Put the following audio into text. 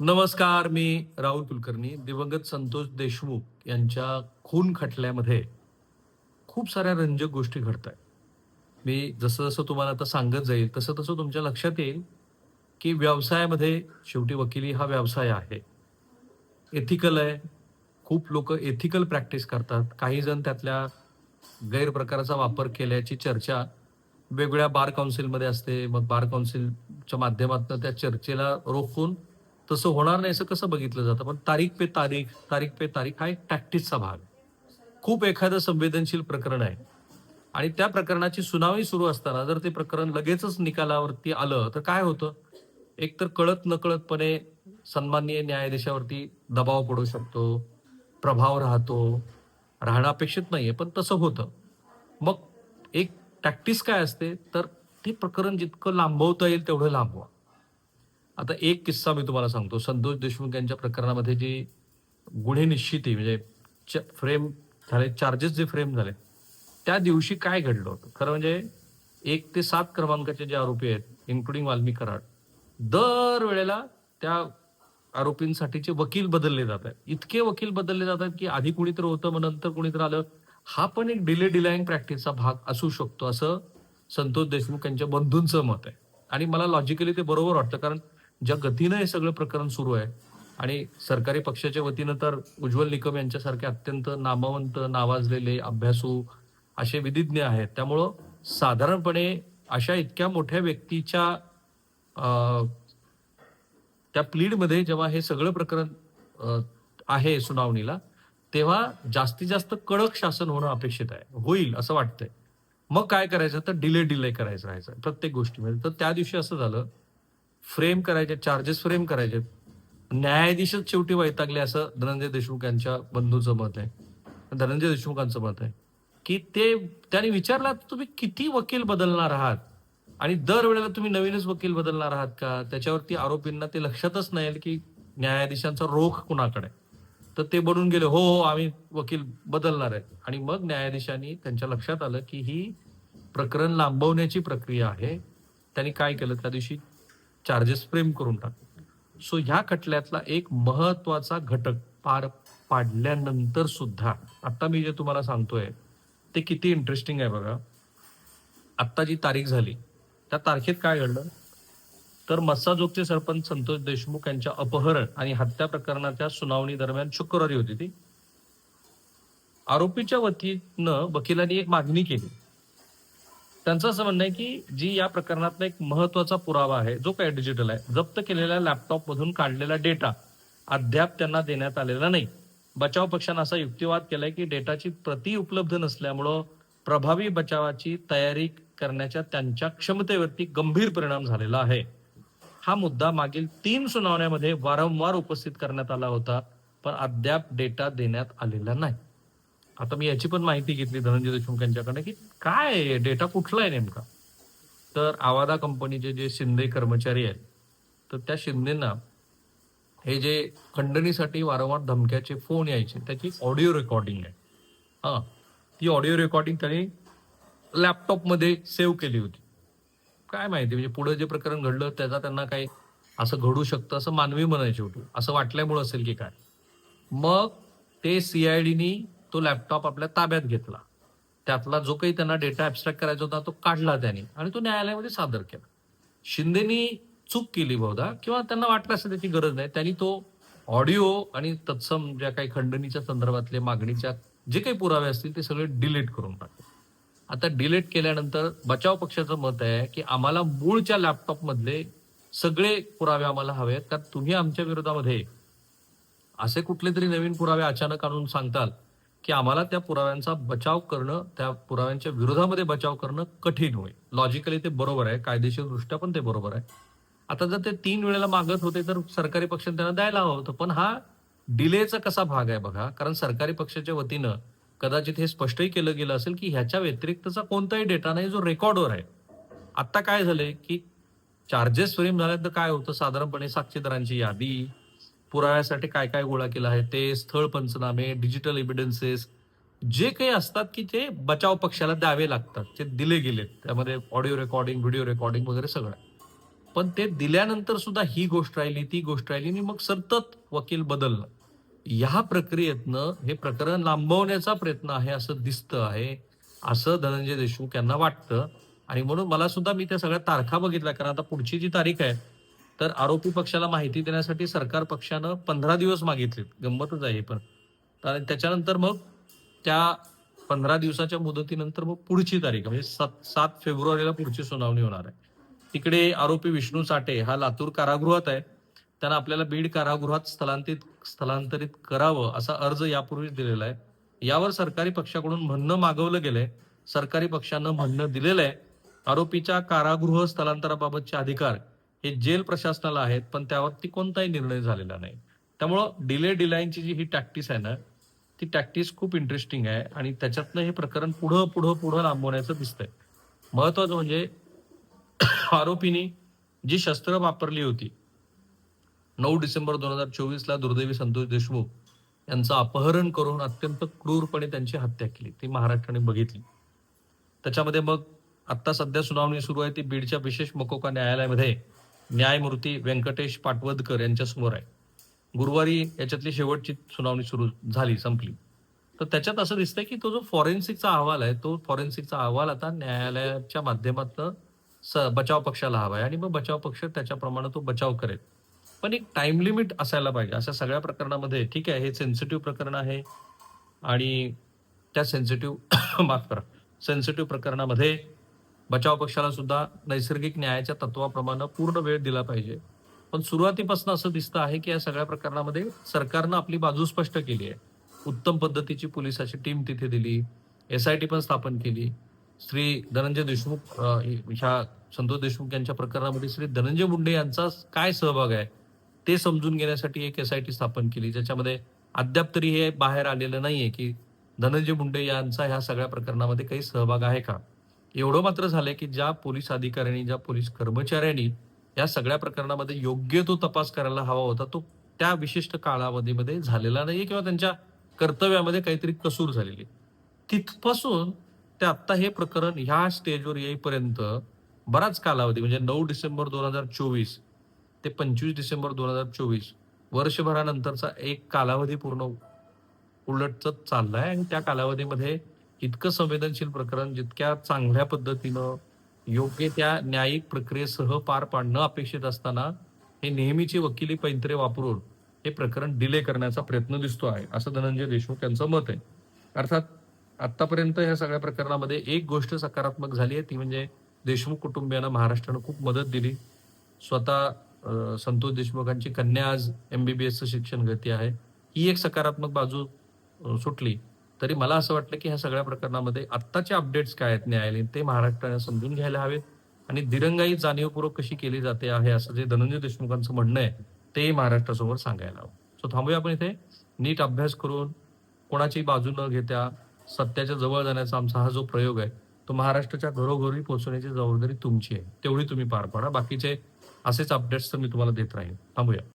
नमस्कार मी राहुल कुलकर्णी दिवंगत संतोष देशमुख यांच्या खून खटल्यामध्ये खूप साऱ्या रंजक गोष्टी घडत आहेत मी जसं जसं तुम्हाला आता सांगत जाईल तसं तसं तुमच्या लक्षात येईल की व्यवसायामध्ये शेवटी वकिली हा व्यवसाय आहे. एथिकल आहे. खूप लोक एथिकल प्रॅक्टिस करतात. काही जण त्यातल्या गैरप्रकाराचा वापर केल्याची चर्चा वेगवेगळ्या बार काउन्सिलमध्ये असते. मग बार काउन्सिलच्या माध्यमातून त्या चर्चेला रोखून तसं होणार नाही असं कसं बघितलं जातं? पण तारीख पे तारीख तारीख पे तारीख हा एक प्रॅक्टिसचा भाग. खूप एखादं संवेदनशील प्रकरण आहे. आणि त्या प्रकरणाची सुनावणी सुरू असताना जर ते प्रकरण लगेचच निकालावरती आलं तर काय होतं? एक तर कळत नकळतपणे सन्माननीय न्यायाधीशावरती दबाव पडू शकतो प्रभाव राहतो राहणं अपेक्षित नाहीये पण तसं होतं. मग एक टॅक्टिस काय असते? तर ते प्रकरण जितकं लांबवता येईल तेवढं लांबवा. आता एक किस्सा मी तुम्हाला सांगतो. संतोष देशमुख यांच्या प्रकरणामध्ये जी गुन्हे निश्चिती म्हणजे फ्रेम झाले चार्जेस जे फ्रेम झाले त्या दिवशी काय घडलं होतं? खरं म्हणजे एक ते सात क्रमांकाचे जे आरोपी आहेत इन्क्लुडिंग वाल्मी कराड दर वेळेला त्या आरोपींसाठीचे वकील बदलले जात आहेत. इतके वकील बदलले जातात की आधी कुणीतरी होतं मग नंतर कुणीतरी आलं. हा पण एक डिले डिलाईंग प्रॅक्टिसचा भाग असू शकतो असं संतोष देशमुख यांच्या बंधूंचं मत आहे. आणि मला लॉजिकली ते बरोबर वाटतं कारण ज्या गतीनं हे सगळं प्रकरण सुरू आहे आणि सरकारी पक्षाच्या वतीनं तर उज्ज्वल निकम यांच्यासारखे अत्यंत नामवंत नावाजलेले अभ्यासू असे विधिज्ञ आहेत. त्यामुळं साधारणपणे अशा इतक्या मोठ्या व्यक्तीच्या अं, त्या प्लीडमध्ये जेव्हा हे सगळं प्रकरण आहे सुनावणीला तेव्हा जास्तीत जास्त कडक शासन होणं अपेक्षित आहे. होईल असं वाटतंय. मग काय करायचं? तर डिले डिले करायचं राहायचं प्रत्येक गोष्टीमध्ये. तर त्या दिवशी असं झालं फ्रेम करायचे चार्जेस फ्रेम करायचे. न्यायाधीशच शेवटी वैतागले असं धनंजय देशमुख यांच्या बंधूचं मत आहे. धनंजय देशमुखांचं मत आहे. की ते त्याने विचारलं तुम्ही किती वकील बदलणार आहात? आणि दरवेळेला तुम्ही नवीनच वकील बदलणार आहात का? त्याच्यावरती आरोपींना ते लक्षातच नाही की न्यायाधीशांचा रोख कुणाकडे तर ते बनून गेले हो हो आम्ही वकील बदलणार आहेत आणि मग न्यायाधीशांनी त्यांच्या लक्षात आलं की ही प्रकरण लांबवण्याची प्रक्रिया आहे. त्यांनी काय केलं? त्या दिवशी चार्जेस फ्रेम करून टाकले सो ह्या खटल्यातला एक महत्त्वाचा घटक पार पाडल्यानंतर सुद्धा आता मी जे तुम्हाला सांगतोय ते किती इंटरेस्टिंग आहे बघा. आत्ता जी तारीख झाली त्या तारखेत काय घडलं? तर मस्साजोगचे सरपंच संतोष देशमुख यांच्या अपहरण आणि हत्या प्रकरणाच्या सुनावणी दरम्यान शुक्रवारी होती ती. आरोपीच्या वतीनं वकिलांनी एक मागणी केली. त्यांचं असं म्हणणं आहे की जी या प्रकरणातला एक महत्त्वाचा पुरावा आहे जो काय डिजिटल आहे जप्त केलेल्या लॅपटॉप मधून काढलेला डेटा अद्याप त्यांना देण्यात आलेला नाही. बचाव पक्षानं असा युक्तिवाद केलाय की डेटाची प्रती उपलब्ध नसल्यामुळं प्रभावी बचावाची तयारी करण्याच्या त्यांच्या क्षमतेवरती गंभीर परिणाम झालेला आहे. हा मुद्दा मागील तीन सुनावण्यामध्ये वारंवार उपस्थित करण्यात आला होता पण अद्याप डेटा देण्यात आलेला नाही. आता मी याची पण माहिती घेतली धनंजय देशमुख यांच्याकडे की काय डेटा कुठला आहे नेमका? तर आवादा कंपनीचे जे शिंदे कर्मचारी आहेत तर त्या शिंदेना हे जे खंडणीसाठी वारंवार धमक्याचे फोन यायचे त्याची ऑडिओ रेकॉर्डिंग आहे. हां ती ऑडिओ रेकॉर्डिंग त्यांनी लॅपटॉपमध्ये सेव्ह केली होती. काय माहिती म्हणजे पुढे जे प्रकरण घडलं त्याचा त्यांना काही असं घडू शकतं असं मानवी म्हणायचे होते. असं वाटल्यामुळं असेल की काय. मग ते सीआयडीनी तो लॅपटॉप आपल्या ताब्यात घेतला. त्यातला जो काही त्यांना डेटा ऍबस्ट्रॅक्ट करायचा होता तो काढला त्याने आणि तो न्यायालयामध्ये सादर केला. शिंदेनी चूक केली बहुधा किंवा त्यांना वाटलं असं त्याची गरज नाही. त्यांनी तो ऑडिओ आणि तत्सम ज्या काही खंडणीच्या संदर्भातले मागणीच्या जे काही पुरावे असतील ते सगळे डिलीट करून टाकले. आता डिलीट केल्यानंतर बचाव पक्षाचं मत आहे की आम्हाला मूळच्या लॅपटॉपमधले सगळे पुरावे आम्हाला हवे आहेत कारण तुम्ही आमच्या विरोधामध्ये असे कुठले तरी नवीन पुरावे अचानक आणून सांगताल की आम्हाला त्या पुराव्यांचा बचाव करणं त्या पुराव्यांच्या विरोधामध्ये बचाव करणं कठीण होईल. लॉजिकली ते बरोबर आहे कायदेशीर दृष्ट्या पण ते बरोबर आहे. आता जर ते तीन वेळेला मागत होते तर सरकारी पक्षाने त्यांना द्यायला हवं होतं पण हा डिलेचा कसा भाग आहे बघा कारण सरकारी पक्षाच्या वतीनं कदाचित हे स्पष्टही केलं गेलं असेल की ह्याच्या व्यतिरिक्तचा कोणताही डेटा नाही जो रेकॉर्डवर आहे. आत्ता काय झालंय की चार्जेस फ्रेम झाल्यानंतर काय होतं? साधारणपणे साक्षीदारांची यादी पुराव्यासाठी काय काय गोळा केला आहे ते स्थळ पंचनामे डिजिटल एव्हिडन्सेस जे काही असतात की ते बचाव पक्षाला द्यावे लागतात ते दिले गेलेत. त्यामध्ये ऑडिओ रेकॉर्डिंग व्हिडिओ रेकॉर्डिंग वगैरे सगळं पण ते दिल्यानंतर सुद्धा ही गोष्ट राहिली ती गोष्ट राहिली आणि मग सतत वकील बदललं. या प्रक्रियेतनं हे प्रकरण लांबवण्याचा प्रयत्न आहे असं दिसतं आहे असं धनंजय देशमुख यांना वाटतं. आणि म्हणून मला सुद्धा मी त्या सगळ्या तारखा बघितल्या कारण आता पुढची जी तारीख आहे तर आरोपी पक्षाला माहिती देण्यासाठी सरकार पक्षानं पंधरा दिवस मागितले गंमतच आहे पण. कारण त्याच्यानंतर मग त्या पंधरा दिवसाच्या मुदतीनंतर मग पुढची तारीख म्हणजे सात सात फेब्रुवारीला पुढची सुनावणी होणार आहे. तिकडे आरोपी विष्णू साठे हा लातूर कारागृहात आहे. त्यांना आपल्याला बीड कारागृहात स्थलांतरित स्थलांतरित करावं असा अर्ज यापूर्वीच दिलेला आहे. यावर सरकारी पक्षाकडून म्हणणं मागवलं गेलंय. सरकारी पक्षानं म्हणणं दिलेलं आहे. आरोपीच्या कारागृह स्थलांतराबाबतचे अधिकार हे जेल प्रशासनाला आहेत पण त्यावरती कोणताही निर्णय झालेला नाही. त्यामुळं डिले डिलाईनची जी ही टॅक्टिस आहे ना ती टॅक्टिस खूप इंटरेस्टिंग आहे आणि त्याच्यातनं हे प्रकरण पुढं पुढं पुढं लांबवण्याचं दिसतंय. महत्वाचं म्हणजे आरोपींनी जी शस्त्र वापरली होती नऊ डिसेंबर दोन हजार चोवीस ला दुर्दैवी संतोष देशमुख यांचं अपहरण करून अत्यंत क्रूरपणे त्यांची हत्या केली ती महाराष्ट्राने बघितली. त्याच्यामध्ये मग आता सध्या सुनावणी सुरू आहे ती बीडच्या विशेष मकोका न्यायालयामध्ये न्यायमूर्ती व्यंकटेश पाटवदकर यांच्या समोर आहे. गुरुवारी याच्यातली शेवटची सुनावणी सुरू झाली संपली. तर त्याच्यात असं दिसतंय की तो जो फॉरेन्सिकचा अहवाल आहे तो फॉरेन्सिकचा अहवाल आता न्यायालयाच्या माध्यमातून स- बचाव पक्षाला हवा आहे आणि मग बचाव पक्ष त्याच्याप्रमाणे तो बचाव करेल. पण एक टाइम लिमिट असायला पाहिजे. अशा सगळ्या प्रकरणामध्ये ठीक आहे हे सेन्सिटिव्ह प्रकरण आहे आणि त्या सेन्सिटिव्ह माफ करा सेन्सिटिव्ह प्रकरणामध्ये बचाव पक्षाला सुद्धा नैसर्गिक न्यायाच्या तत्वाप्रमाणे पूर्ण वेळ दिला पाहिजे. पण सुरुवातीपासून असं दिसतं आहे की या सगळ्या प्रकरणामध्ये सरकारनं आपली बाजू स्पष्ट केली आहे. उत्तम पद्धतीची पोलिसाची टीम तिथे दिली एस आय टी पण स्थापन केली. श्री धनंजय देशमुख ह्या संतोष देशमुख यांच्या प्रकरणामध्ये श्री धनंजय मुंडे यांचा काय सहभाग आहे ते समजून घेण्यासाठी एक एस आय टी स्थापन केली. ज्याच्यामध्ये अद्याप तरी हे बाहेर आलेलं नाहीये की धनंजय मुंडे यांचा ह्या सगळ्या प्रकरणामध्ये काही सहभाग आहे का. एवढं मात्र झालंय की ज्या पोलीस अधिकाऱ्यांनी ज्या पोलीस कर्मचाऱ्यांनी या सगळ्या प्रकरणामध्ये योग्य तो तपास करायला हवा होता तो त्या विशिष्ट कालावधीमध्ये झालेला नाही किंवा त्यांच्या कर्तव्यामध्ये काहीतरी कसूर झालेली तिथपासून ते आत्ता हे प्रकरण ह्या स्टेजवर येईपर्यंत बराच कालावधी म्हणजे नऊ डिसेंबर दोन हजार चोवीस ते पंचवीस डिसेंबर दोन हजार चोवीस वर्षभरानंतरचा एक कालावधी पूर्ण उलटच चाललाय आणि त्या कालावधीमध्ये इतकं संवेदनशील प्रकरण जितक्या चांगल्या पद्धतीनं योग्य त्या न्यायिक प्रक्रियेसह पार पाडणं अपेक्षित असताना हे नेहमीची वकिली पैंत्रे वापरून हे प्रकरण डिले करण्याचा प्रयत्न दिसतो आहे असं धनंजय देशमुख यांचं मत आहे. अर्थात आतापर्यंत या सगळ्या प्रकरणामध्ये एक गोष्ट सकारात्मक झाली आहे ती म्हणजे देशमुख कुटुंबियांना महाराष्ट्रानं खूप मदत दिली. स्वतः संतोष देशमुखांची कन्या आज एमबीबीएसचं शिक्षण घेते आहे. ही एक सकारात्मक बाजू सुटली. तरी मला असं वाटलं की ह्या सगळ्या प्रकरणामध्ये आत्ताचे अपडेट्स काय आहेत न्यायालयीन ते महाराष्ट्राने समजून घ्यायला हवेत. आणि दिरंगाई जाणीवपूर्वक कशी केली जाते आहे असं जे धनंजय देशमुखांचं म्हणणं आहे ते महाराष्ट्रासमोर सांगायला हवं. सो थांबूया आपण इथे. नीट अभ्यास करून कोणाची बाजू न घेता सत्याच्या जवळ जाण्याचा आमचा हा जो प्रयोग आहे तो महाराष्ट्राच्या घरोघरी पोहोचवण्याची जबाबदारी तुमची आहे. तेवढी तुम्ही पार पाडा. बाकीचे असेच अपडेट्स तर मी तुम्हाला देत राहीन. थांबूया.